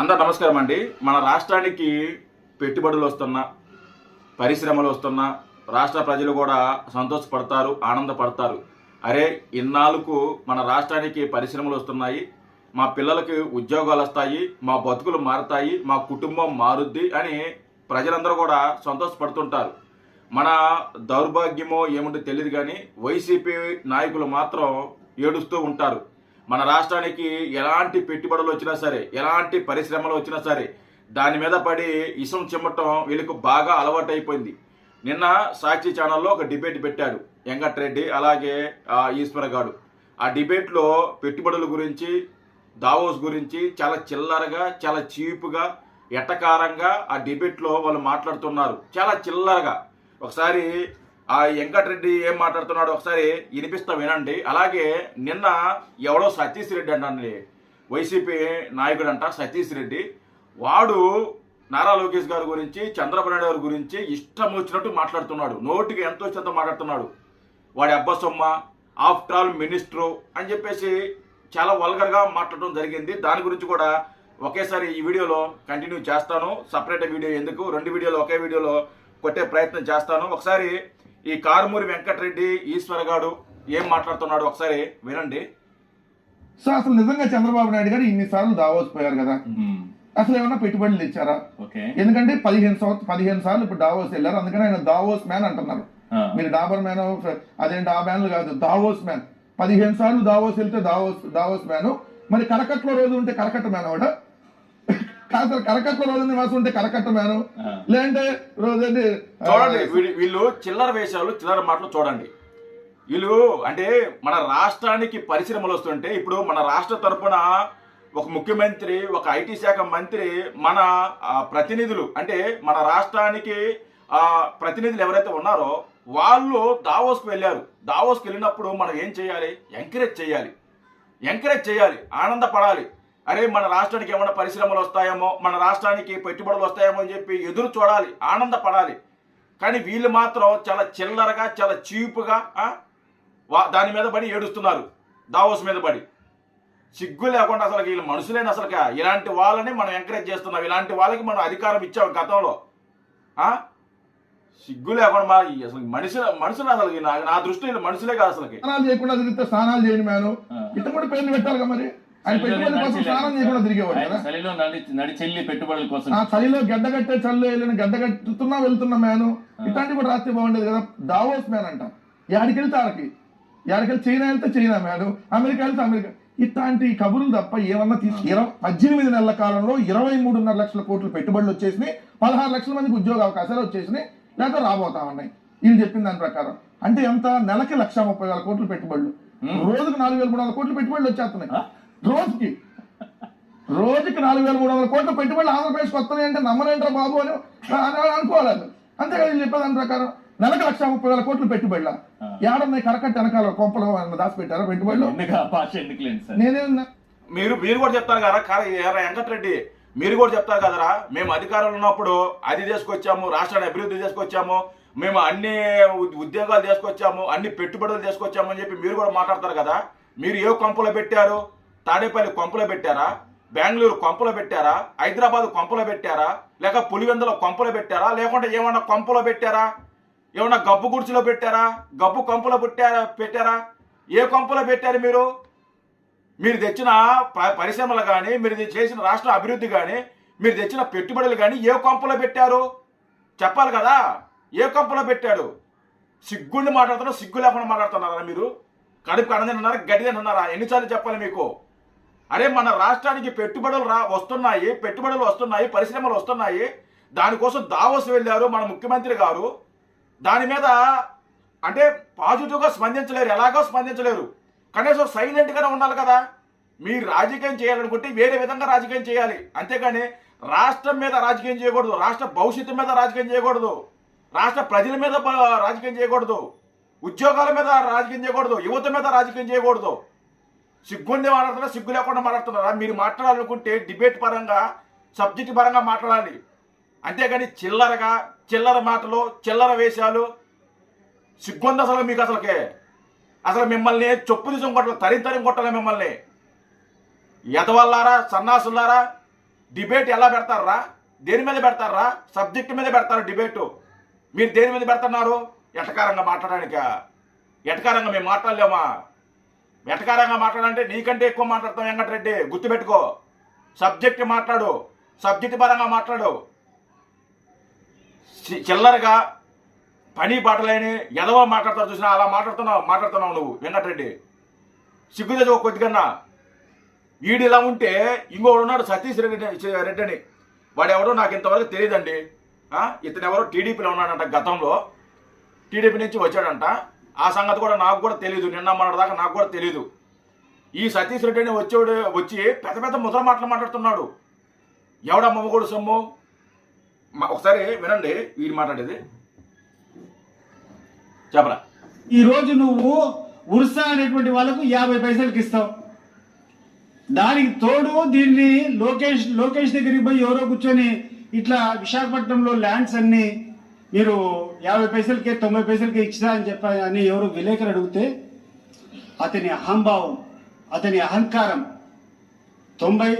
అందరు నమస్కారం అండి. మన రాష్ట్రానికి పెట్టుబడులు వస్తున్నా పరిశ్రమలు వస్తున్నా రాష్ట్ర ప్రజలు కూడా సంతోషపడతారు ఆనందపడతారు. అరే ఇన్నాళ్ళకు మన రాష్ట్రానికి పరిశ్రమలు వస్తున్నాయి మా పిల్లలకి ఉద్యోగాలు వస్తాయి మా బతుకులు మారుతాయి మా కుటుంబం మారుద్ది అని ప్రజలందరూ కూడా సంతోషపడుతుంటారు. మన దౌర్భాగ్యమో ఏముంటో తెలియదు కానీ వైసీపీ నాయకులు మాత్రం ఏడుస్తూ ఉంటారు. మన రాష్ట్రానికి ఎలాంటి పెట్టుబడులు వచ్చినా సరే ఎలాంటి పరిశ్రమలు వచ్చినా సరే దాని మీద పడి ఇసం చిమ్మటం వీళ్ళకు బాగా అలవాటైపోయింది. నిన్న సాక్షి ఛానల్లో ఒక డిబేట్ పెట్టాడు వెంకట్రెడ్డి అలాగే ఆ, ఈశ్వర గాడు ఆ డిబేట్లో పెట్టుబడుల గురించి దావోస్ గురించి చాలా చిల్లరగా చాలా చీపుగా ఎట్టకారంగా ఆ డిబేట్లో వాళ్ళు మాట్లాడుతున్నారు. చాలా చిల్లరగా. ఒకసారి ఆ వెంకటరెడ్డి ఏం మాట్లాడుతున్నాడో ఒకసారి వినిపిస్తా వినండి. అలాగే నిన్న ఎవడో సతీష్ రెడ్డి అంటండి. వైసీపీ నాయకుడు అంట సతీష్ రెడ్డి. వాడు నారా లోకేష్ గారి గురించి చంద్రబాబు నాయుడు గారి గురించి ఇష్టం వచ్చినట్టు మాట్లాడుతున్నాడు. నోటికి ఎంతో వచ్చినంత మాట్లాడుతున్నాడు. వాడి అబ్బసొమ్మ ఆఫ్టర్ ఆల్ మినిస్టరు అని చెప్పేసి చాలా వల్గర్గా మాట్లాడడం జరిగింది. దాని గురించి కూడా ఒకేసారి ఈ వీడియోలో కంటిన్యూ చేస్తాను. సపరేట్ వీడియో ఎందుకు? రెండు వీడియోలు ఒకే వీడియోలో కొట్టే ప్రయత్నం చేస్తాను. ఒకసారి ఈ కారుమూరి వెంకటరెడ్డి ఈశ్వర గాడు ఏం మాట్లాడుతున్నాడు ఒకసారి వినండి. సో అసలు నిజంగా చంద్రబాబు నాయుడు గారు ఇన్నిసార్లు దావోస్ పోయారు కదా అసలు ఏమైనా పెట్టుబడులు ఇచ్చారా? ఓకే. ఎందుకంటే పదిహేను సంవత్సరం పదిహేను సార్లు ఇప్పుడు దావోస్ వెళ్ళారు. అందుకని ఆయన దావోస్ మ్యాన్ అంటున్నారు. మీరు డాబర్ మ్యాన్ అదేంటి ఆ మ్యాన్లు కాదు దావోస్ మ్యాన్. పదిహేను సార్లు దావోస్ వెళ్తే దావోస్ దావోస్ మ్యాన్. మరి కరకట్లో రోజు ఉంటే కరకట్ట మ్యాన్ అవడ కాదు కరకట్ల రోజు నివాసం ఉంటే కరకట్ట మ్యాన్ ఆ. లేదంటే రోజండి చూడండి వీళ్ళు- చిల్లర వేషాలు చిల్లర మాటలు చూడండి. వీళ్ళు అంటే మన రాష్ట్రానికి పరిశ్రమలు వస్తుంటే ఇప్పుడు మన రాష్ట్ర తరపున ఒక ముఖ్యమంత్రి ఒక ఐటీ శాఖ మంత్రి మన ప్రతినిధులు అంటే మన రాష్ట్రానికి ఆ, ప్రతినిధులు ఎవరైతే ఉన్నారో వాళ్ళు దావోస్కి వెళ్ళారు. దావోస్కి వెళ్ళినప్పుడు మనం ఏం చేయాలి? ఎంకరేజ్ చేయాలి. ఎంకరేజ్ చేయాలి. ఆనందపడాలి. అరే మన రాష్ట్రానికి ఏమైనా పరిశ్రమలు వస్తాయేమో మన రాష్ట్రానికి పెట్టుబడులు వస్తాయేమో అని చెప్పి ఎదురు చూడాలి ఆనందపడాలి. కానీ వీళ్ళు మాత్రం చాలా చిల్లరగా చాలా చీపుగా దాని మీద పడి ఏడుస్తున్నారు దావోస్ మీద పడి. సిగ్గు లేకుండా అసలు వీళ్ళు మనుషులేని అసలు ఇలాంటి వాళ్ళని మనం ఎంకరేజ్ చేస్తున్నాం ఇలాంటి వాళ్ళకి మనం అధికారం ఇచ్చాం గతంలో. ఆ? సిగ్గు లేకుండా మా అసలు మనుషులు మనుషులు అసలు నా దృష్టిలో మనుషులే కాదు అసలుకి. స్నానాలు చేయకుండా తిరిగితే స్నానాలు చేయని మ్యాను ఆ. ఇట్ట కూడా పేర్లు పెట్టాలి మరి? ఆయన కోసం స్నానం చేయకుండా తిరిగేవాడు కదా? చలిలో నడి నడి చెల్లి పెట్టుబడుల కోసం. ఆ చలిలో గడ్డ కట్టే చల్లు వెళ్ళిన గడ్డ కట్టుతున్నా వెళ్తున్నా మ్యాను. ఇట్లాంటివి కూడా రాస్తే బాగుండేది కదా. దావోస్ మ్యాన్ అంట. యాడికి వెళ్తే ఆడికి. యాడికి వెళ్తే చైనా వెళ్తే చైనా మ్యాను. అమెరికా వెళ్తే అమెరికా. ఇట్లాంటి కబుర్లు తప్ప ఏమన్నా తీసు ఇరవై పద్దెనిమిది నెలల కాలంలో ఇరవై మూడున్నర లక్షల కోట్ల పెట్టుబడులు వచ్చేసినాయి. పదహారు లక్షల మందికి ఉద్యోగ అవకాశాలు వచ్చేసినాయి. లేకపోతే రాబోతా ఉన్నాయి. వీళ్ళు చెప్పిన దాని ప్రకారం. అంటే ఎంత? నెలకి లక్ష ముప్పై వేల కోట్ల పెట్టుబడులు. రోజుకు నాలుగు వేల మూడు వందల కోట్ల పెట్టుబడులు వచ్చేస్తున్నాయి. రోజుకి. రోజుకి నాలుగు వేల మూడు వందల కోట్ల పెట్టుబడులు ఆంధ్రప్రదేశ్కి వస్తున్నాయి అంటే నమ్మరేంట్రా బాబు అని అని అనుకోవాలి. అంతే కదా వీళ్ళు చెప్పేదాని ప్రకారం. నెలకు లక్ష ముప్పై వేల కోట్లు పెట్టుబడుల? ఏడున్నాయి కరకట్ట వెనకాల కొంపలో దాచిపెట్టారా పెట్టుబడులు? నేనేమన్నా మీరు మీరు కూడా చెప్తారు కదా వెంకటరెడ్డి. మీరు కూడా చెప్తారు కదరా మేము అధికారంలో ఉన్నప్పుడు అది తీసుకొచ్చాము రాష్ట్రాన్ని అభివృద్ధి తీసుకొచ్చాము మేము అన్ని ఉద్యోగాలు తీసుకొచ్చాము అన్ని పెట్టుబడులు తీసుకొచ్చాము అని చెప్పి మీరు కూడా మాట్లాడతారు కదా. మీరు ఏ కొంపలో పెట్టారు? తాడేపల్లి కొంపలో పెట్టారా? బెంగళూరు కొంపలో పెట్టారా? హైదరాబాద్ కొంపలో పెట్టారా? లేక పులివెందులో కొంపలో పెట్టారా? లేకుంటే ఏమన్నా కొంపలో పెట్టారా? ఏమన్నా గబ్బు గుడిచిలో పెట్టారా? గబ్బు కొంపలో పెట్టారా? పెట్టారా? ఏ కొంపలో పెట్టారు మీరు? మీరు తెచ్చిన పరిశ్రమలు కానీ మీరు చేసిన రాష్ట్ర అభివృద్ధి కానీ మీరు తెచ్చిన పెట్టుబడులు కానీ ఏ కొంపలో పెట్టారు? చెప్పాలి కదా. ఏ కొంపలో పెట్టాడు? సిగ్గుండి మాట్లాడుతున్నారు సిగ్గు లేకుండా మాట్లాడుతున్నారా మీరు? కడుపు ఉన్నారా గడ్డి తింటున్నారా? ఎన్నిసార్లు చెప్పాలి మీకు? అరే మన రాష్ట్రానికి పెట్టుబడులు రా వస్తున్నాయి పెట్టుబడులు వస్తున్నాయి పరిశ్రమలు వస్తున్నాయి. దానికోసం దావోస్ వెళ్ళారు మన ముఖ్యమంత్రి గారు. దాని మీద అంటే పాజిటివ్గా స్పందించలేరు ఎలాగో స్పందించలేరు. కనీసం సైలెంట్గానే ఉండాలి కదా. మీరు రాజకీయం చేయాలనుకుంటే వేరే విధంగా రాజకీయం చేయాలి. అంతేగాని రాష్ట్రం మీద రాజకీయం చేయకూడదు రాష్ట్ర భవిష్యత్తు మీద రాజకీయం చేయకూడదు రాష్ట్ర ప్రజల మీద రాజకీయం చేయకూడదు ఉద్యోగాల మీద రాజకీయం చేయకూడదు యువత మీద రాజకీయం చేయకూడదు. సిగ్గుండి మాట్లాడుతున్నా సిగ్గు లేకుండా మాట్లాడుతున్నారా? మీరు మాట్లాడాలనుకుంటే డిబేట్ పరంగా సబ్జెక్ట్ పరంగా మాట్లాడాలి. అంతేగాని చిల్లరగా చిల్లర మాటలు చిల్లర వేషాలు సిగ్గుంది అసలు మీకు అసలుకే. అసలు మిమ్మల్ని చొప్పు తీసుకొని కొట్టాలి తరిం తరిం కొట్టాలి మిమ్మల్ని. ఎదవల్లారా సన్నాసులారా డిబేట్ ఎలా పెడతారా? దేని మీద పెడతారా? సబ్జెక్ట్ మీద పెడతారు డిబేటు మీరు దేని మీద పెడుతున్నారు? ఎటకారంగా మాట్లాడడానిక? ఎటకారంగా మేము మాట్లాడలేమా? వెటకారంగా మాట్లాడంటే నీకంటే ఎక్కువ మాట్లాడతాం వెంకటరెడ్డి. గుర్తుపెట్టుకో. సబ్జెక్ట్ మాట్లాడు. సబ్జెక్ట్ పరంగా మాట్లాడు. చి- చిల్లరగా పని పాటలేని ఎదవో మాట్లాడతారు చూసినా అలా మాట్లాడుతున్నావు మాట్లాడుతున్నావు నువ్వు వెంకటరెడ్డి. సిగ్గుదేది ఒక వీడు ఇలా ఉంటే ఇంకోడు ఉన్నాడు సతీష్ రెడ్డి రెడ్డి అని వాడు ఎవడో నాకు ఇంతవరకు తెలియదండి ఇతను ఎవరో టీడీపీలో ఉన్నాడంట గతంలో. టీడీపీ నుంచి వచ్చాడంట. ఆ సంగతి కూడా నాకు కూడా తెలియదు నిన్న మొన్నటిదాకా నాకు కూడా తెలియదు ఈ సతీష్ రెడ్డి అని వచ్చేవాడు వచ్చి పెద్ద పెద్ద ముద్ర మాటలు మాట్లాడుతున్నాడు. ఎవడా మొమ్మగోడు సొమ్ము? ఒకసారి వినండి వీడు మాట్లాడేది. చెప్పరా. ఈరోజు నువ్వు ఉర్సా అనేటువంటి వాళ్ళకు యాభై పైసలకి ఇస్తావు. దానికి తోడు దీన్ని లోకేష్ లోకేష్ దగ్గరికి పోయి ఎవరో కూర్చొని ఇట్లా విశాఖపట్నంలో ల్యాండ్స్ అన్ని మీరు యాభై పైసలకే తొంభై పైసలకే ఇచ్చినా అని చెప్ప అని ఎవరు విలేకరు అడిగితే అతని అహంభావం అతని అహంకారం తొంభై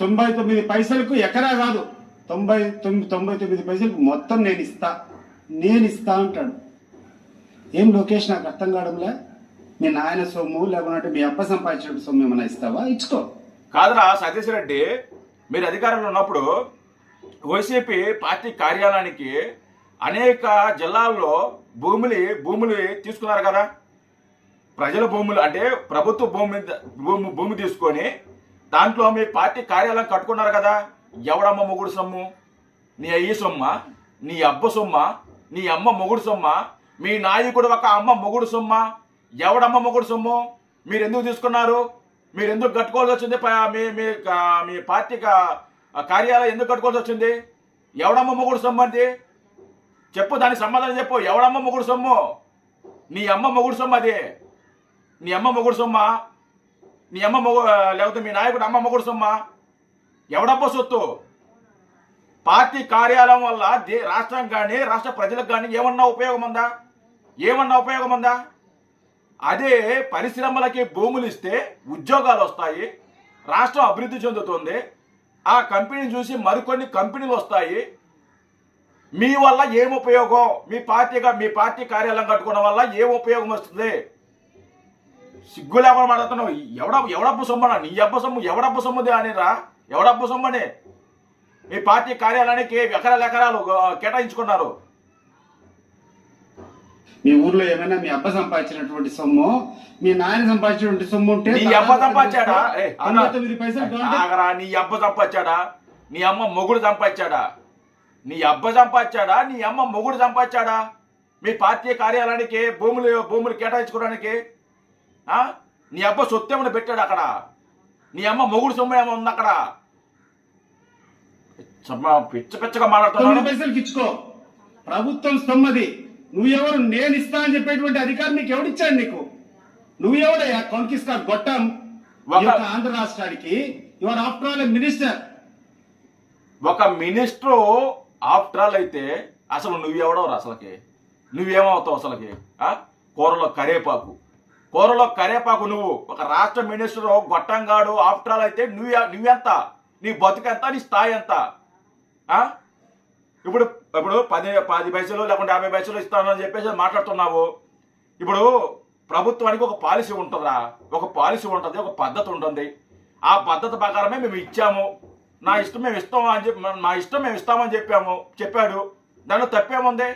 తొంభై తొమ్మిది పైసలకు ఎకరా కాదు. తొంభై తొమ్మిది తొంభై తొమ్మిది పైసలకు మొత్తం నేను ఇస్తా నేను ఇస్తా అంటాడు. ఏం లోకేష్ నాకు అర్థం కావడంలే? మీ నాయన సొమ్ము లేకుంటే మీ అప్ప సంపాదించిన సొమ్ము ఏమైనా ఇస్తావా? ఇచ్చుకో. కాదురా సతీష్ రెడ్డి మీరు అధికారంలో ఉన్నప్పుడు వైసీపీ పార్టీ కార్యాలయానికి అనేక జిల్లాల్లో భూములు భూములు తీసుకున్నారు కదా. ప్రజల భూములు అంటే ప్రభుత్వ భూమి భూమి భూమి తీసుకొని దాంట్లో మీ పార్టీ కార్యాలయం కట్టుకున్నారు కదా. ఎవడమ్మ మొగుడు సొమ్ము? నీ అయ్యి సొమ్మ నీ అబ్బ సొమ్మ నీ అమ్మ మొగుడు సొమ్మ మీ నాయకుడు ఒక అమ్మ మొగుడు సొమ్మ ఎవడమ్మ మొగుడు సొమ్ము? మీరు ఎందుకు తీసుకున్నారు? మీరు ఎందుకు కట్టుకోవాల్సి వచ్చింది? మీ మీ మీ పార్టీ కా- కార్యాలయం ఎందుకు కట్టుకోవాల్సి వచ్చింది? ఎవడమ్మ మొగుడు సొమ్మంది చెప్పు దానికి సమాధానం చెప్పు. ఎవడమ్మ మొగుడు సొమ్ము? నీ అమ్మ మొగుడు సొమ్ము అది. నీ అమ్మ మొగుడు సొమ్మ? నీ అమ్మ మొగు లేకపోతే మీ నాయకుడు అమ్మ మొగుడు సొమ్మ? ఎవడబ్బ సొత్తు? పార్టీ కార్యాలయం వల్ల దే రాష్ట్రం కానీ రాష్ట్ర ప్రజలకు కానీ ఏమన్నా ఉపయోగం ఉందా ఏమన్నా ఉపయోగం ఉందా అదే పరిశ్రమలకి భూములు ఇస్తే ఉద్యోగాలు వస్తాయి రాష్ట్రం అభివృద్ధి చెందుతుంది ఆ కంపెనీని చూసి మరికొన్ని కంపెనీలు వస్తాయి మీ వల్ల ఏం ఉపయోగం? మీ పార్టీగా మీ పార్టీ కార్యాలయం కట్టుకోవడం వల్ల ఏం ఉపయోగం వస్తుంది? సిగ్గు లేకుండా మాట్లాడుతున్నావు. ఎవడ ఎవడబ్బు సొమ్మనా నీ అబ్బ సొమ్ము ఎవడబ్బ సొమ్ముది అనిరా ఎవడబ్బు సొమ్మని? మీ పార్టీ కార్యాలయానికి ఎకరాలు ఎకరాలు కేటాయించుకున్నారు. మీ ఊర్లో ఏమైనా మీ అబ్బ సంపాదించినటువంటి సొమ్ము? మీ నాయన సంపాదించినటువంటి సొమ్ము ఉంటే నీ అబ్బ సంపాదించాడా? నీ అబ్బ సంపాదించాడా? నీ అమ్మ మొగుడు సంపాదించాడా? నీ అబ్బ సంపాదించాడా? నీ అమ్మ మొగుడు సంపాదించాడా? మీ పార్టీ కార్యాలయానికి భూములు భూములు కేటాయించుకోవడానికి? నీ అబ్బ సొత్తు ఏమైనా పెట్టాడు అక్కడ? నీ అమ్మ మొగుడు సొమ్ము ఏమో ఉంది అక్కడ? పిచ్చ పిచ్చగా పైసలకి ఇచ్చుకో. ప్రభుత్వం సొమ్మది. నువ్వెవరు? నేను ఇస్తా అని చెప్పేటువంటి అధికారం నీకు ఎవడిచ్చాడు నీకు? నువ్వెవడయ్యా? కొంకిస్తా గొట్టం. ఆంధ్ర రాష్ట్రానికి. యువర్ ఆఫ్టర్ ఆల్ మినిస్టర్ ఒక మినిస్టర్ ఆఫ్టర్ ఆల్ అయితే అసలు నువ్వెవడవు అసలకి? నువ్వేమవుతావు అసలుకి? కూరలో కరేపాకు. కూరలో కరేపాకు నువ్వు. ఒక రాష్ట్ర మినిస్టర్ గొట్టంగాడు ఆఫ్టర్ ఆల్ అయితే నువ్వు నువ్వెంత? నీ బతుకెంత? నీ స్థాయి ఎంత? ఇప్పుడు ఇప్పుడు పది పది పైసలు లేకుంటే యాభై పైసలు ఇస్తానని చెప్పేసి మాట్లాడుతున్నావు. ఇప్పుడు ప్రభుత్వానికి ఒక పాలసీ ఉంటుందిరా. ఒక పాలసీ ఉంటుంది ఒక పద్ధతి ఉంటుంది. ఆ పద్ధతి ప్రకారమే మేము ఇచ్చాము. నా ఇష్టం మేము ఇస్తాం అని చెప్పి నా ఇష్టం మేము ఇస్తామని చెప్పాము చెప్పాడు. దానిలో తప్పేముంది?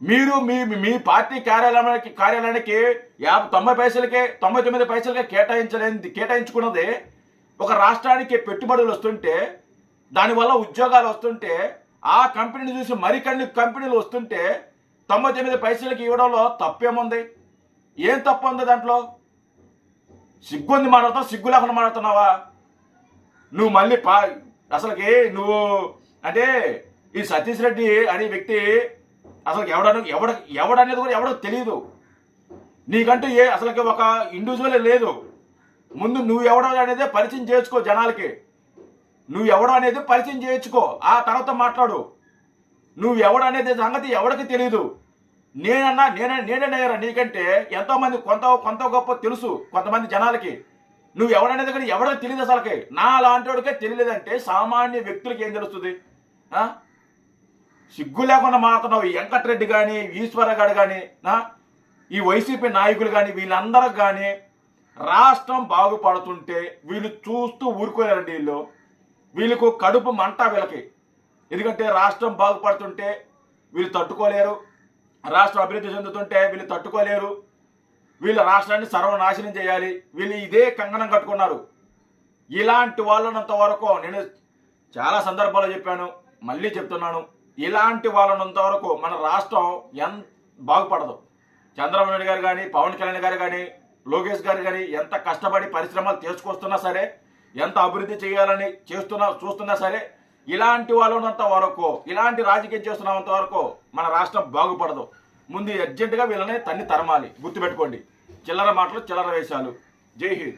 మీరు మీ మీ పార్టీ కార్యాలయానికి కార్యాలయానికి యాభై తొంభై పైసలకే తొంభై తొమ్మిది పైసలకే కేటాయించలేని కేటాయించుకున్నది ఒక రాష్ట్రానికి పెట్టుబడులు వస్తుంటే దానివల్ల ఉద్యోగాలు వస్తుంటే ఆ కంపెనీని చూసి మరికొన్ని కంపెనీలు వస్తుంటే తొంభై తొమ్మిది పైసలకి ఇవ్వడంలో తప్పేముంది? ఏం తప్పు ఉంది దాంట్లో? సిగ్గుంది మాట్లాడుతావు సిగ్గు లేకుండా మాట్లాడుతున్నావా? నువ్వు మళ్ళీ పా అసలుకి నువ్వు అంటే ఈ సతీష్ రెడ్డి అనే వ్యక్తి అసలు ఎవడను ఎవడ ఎవడనేది కూడా ఎవడో తెలియదు నీకంటూ ఏ అసలుకి ఒక ఇండివిజువల్ లేదు. ముందు నువ్వు ఎవడో అనేది పరిచయం చేసుకో జనాలకి. నువ్వు ఎవడో అనేది పరిచయం చేయించుకో. ఆ తర్వాత మాట్లాడు. నువ్వు ఎవడు అనేది సంగతి ఎవడికి తెలియదు నేనన్నా నేనే నేనే నీకంటే ఎంతోమంది కొంత కొంత గొప్ప తెలుసు కొంతమంది జనాలకి. నువ్వు ఎవడనేది కానీ ఎవడో తెలియదు అసలుకి. నా లాంటి వాడికే తెలియలేదంటే సామాన్య వ్యక్తులకి ఏం తెలుస్తుంది? సిగ్గు లేకుండా మారుతున్నావు వెంకటరెడ్డి కానీ ఈశ్వరగాడు కానీ ఈ వైసీపీ నాయకులు కానీ వీళ్ళందరూ కానీ రాష్ట్రం బాగుపడుతుంటే వీళ్ళు చూస్తూ ఊరుకోలేరండి వీళ్ళు. వీళ్ళకు కడుపు మంట వీళ్ళకి. ఎందుకంటే రాష్ట్రం బాగుపడుతుంటే వీళ్ళు తట్టుకోలేరు. రాష్ట్రం అభివృద్ధి చెందుతుంటే వీళ్ళు తట్టుకోలేరు. వీళ్ళ రాష్ట్రాన్ని సర్వనాశనం చేయాలి. వీళ్ళు ఇదే కంగనం కట్టుకున్నారు. ఇలాంటి వాళ్ళనంత వరకు నేను చాలా సందర్భాల్లో చెప్పాను మళ్ళీ చెప్తున్నాను. ఇలాంటి వాళ్ళనంత వరకు మన రాష్ట్రం ఎంత బాగుపడదు. చంద్రబాబు నాయుడు గారు కానీ పవన్ కళ్యాణ్ గారు కానీ లోకేష్ గారు కానీ ఎంత కష్టపడి పరిశ్రమలు తీసుకొస్తున్నా సరే ఎంత అభివృద్ధి చేయాలని చేస్తున్నా చూస్తున్నా సరే ఇలాంటి వాళ్ళు వరకు ఇలాంటి రాజకీయం చేస్తున్నంత వరకు మన రాష్ట్రం బాగుపడదు. ముందు అర్జెంటుగా వీళ్ళని తన్ని తరమాలి. గుర్తుపెట్టుకోండి. చిల్లర మాటలు చిల్లర వేషాలు. జై హింద్.